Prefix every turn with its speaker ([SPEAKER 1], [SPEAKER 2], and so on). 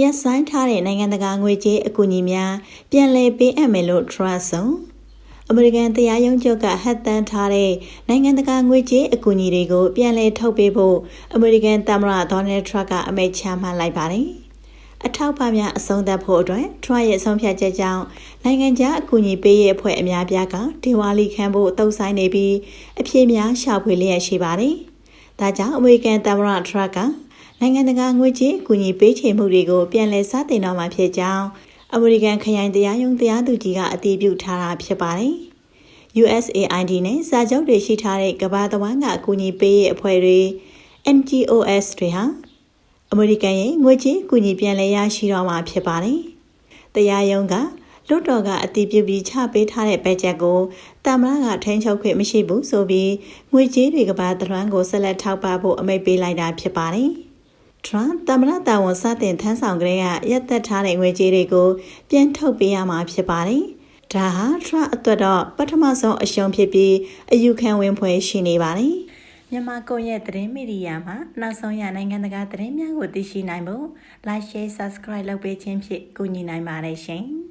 [SPEAKER 1] ရက်ဆိုင်ထားတဲ့နိုင်ငံတကာငွေကြေးအကူအညီများပြန်လည်ပေးအပ်မယ်လို့ Trust ဆုံးအမေရိကန်တရားရုံးချုပ်ကဟတ်တန်းထားတဲ့နိုင်ငံတကာငွေကြေးအကူအညီတွေကိုပြန်လည်ထုတ်ပေးဖို့အမေရိကန်သမ္မတဒေါ်နယ်ထရန့်ကအမိန့်ချမှတ်လိုက်ပါတယ်။အထောက်ပံ့များအဆုံးသတ်ဖို့အတွက်ထရန့်ရဲ့ဆုံးဖြတ်ချက်ကြောင့်နိုင်ငံခြားအကူအညီပေးရေးအဖွဲ့အများပြားကဒေဝါလီခံဖို့တုံ့ဆိုင်နေပြီးအပြေများရှာဖွေလျက်ရှိပါတယ်။ဒါကြောင့်အမေရိကန်သမ္မတထရန့်က နိုင်ငံတကာငွေကြေးအကူအညီပေးချေမှုတွေကိုပြန်လည်စတင်တော့မှာဖြစ်ကြောင်းအမေရိကန်ခရိုင်တရားရုံးတရားသူကြီးကအတည်ပြုထားတာဖြစ်ပါတယ်။ USAID နဲ့စာချုပ်တွေရှိထားတဲ့ကမ္ဘာသဝန်းကအကူအညီပေးရေးအဖွဲ့တွေ NGOs တွေဟာအမေရိကန်ရဲ့ငွေကြေးအကူအညီပြန်လည်ရရှိတော့မှာဖြစ်ပါတယ်။တရားရုံးကလွတ်တော်ကအတည်ပြုပြီးချပေးထားတဲ့ဘတ်ဂျက်ကိုတာမန်ကထိန်းချုပ်ခွင့်မရှိဘူးဆိုပြီးငွေကြေးတွေကဘာတလွမ်းကိုဆက်လက်ထောက်ပံ့ဖို့အမိန့်ပေးလိုက်တာဖြစ်ပါတယ်။ Trump တမရတာဝန်စတင်ထမ်းဆောင်ကြတဲ့ကရက်သက်ထားတဲ့ငွေကြေးတွေကိုပြန်ထုတ်ပေးရမှာဖြစ်ပါတယ်။ဒါဟာ Trump အတွက်တော့ပထမဆုံးအရှုံးဖြစ်ပြီးအယူခံဝင်ဖွယ်ရှိနေပါတယ်။မြန်မာကွန်ရက်သတင်းမီဒီယာမှာနောက်ဆုံးရနိုင်ငံတကာသတင်းများကိုသိရှိနိုင်ဖို့ Like Share Subscribe လုပ်ပေးခြင်းဖြင့်ကူညီနိုင်ပါတယ်ရှင်။